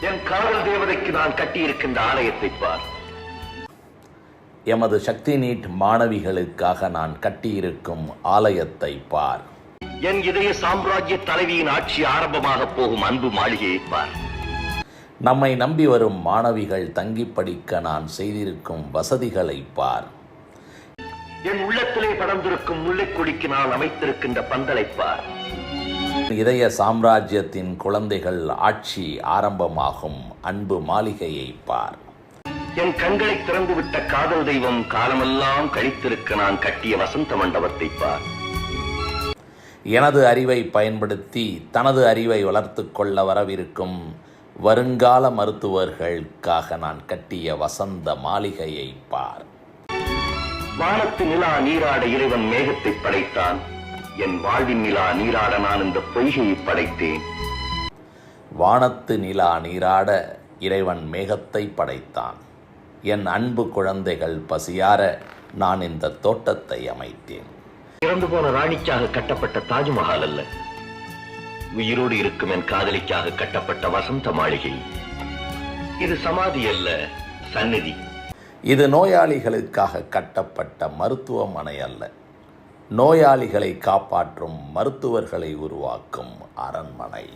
என் காதல் தேவதைக்கு நான் கட்டியிருக்கின்ற ஆலயத்தை பார். எமது சக்தி நீட் மாணவிகளுக்காக நான் கட்டியிருக்கும் ஆலயத்தை பார். என் இதய சாம்ராஜ்ய தலைவியின் ஆட்சி ஆரம்பமாக போகும் அன்பு மாளிகையை பார். நம்மை நம்பி வரும் மாணவிகள் தங்கி படிக்க நான் செய்திருக்கும் வசதிகளை பார். என் உள்ளத்திலே படர்ந்திருக்கும் முல்லைக் கொடிக்கு நான் அமைத்திருக்கின்ற பந்தலை பார். இதய சாம்ராஜ்யத்தின் குழந்தைகள் ஆட்சி ஆரம்பமாகும். அன்பு மாளிகையை பார். என் கண்களை திறந்துவிட்ட காதல் தெய்வம் காலமெல்லாம் கழித்திருக்க நான் கட்டிய வசந்த மண்டபத்தை பார். எனது அறிவை பயன்படுத்தி தனது அறிவை வளர்த்து கொள்ள வரவிருக்கும் வருங்கால மருத்துவர்களுக்காக நான் கட்டிய வசந்த மாளிகையை பார். வானத்து நிலா நீராட இறைவன் மேகத்தை படைத்தான். என் வாழ்வின் நிலா நீராட நான் இந்த பொய்கையை படைத்தேன். வானத்து நிலா நீராட இறைவன் மேகத்தை படைத்தான். என் அன்பு குழந்தைகள் பசியார நான் இந்த தோட்டத்தை அமைத்தேன். இறந்து போன ராணிக்காக கட்டப்பட்ட தாஜ்மஹால் அல்ல. உயிரோடு இருக்கும் என் காதலிக்காக கட்டப்பட்ட வசந்த மாளிகை. இது சமாதி அல்ல சந்நிதி. இது நோயாளிகளுக்காக கட்டப்பட்ட மருத்துவமனை அல்ல. நோயாளிகளை காப்பாற்றும் மருத்துவர்களை உருவாக்கும் அரண்மனை.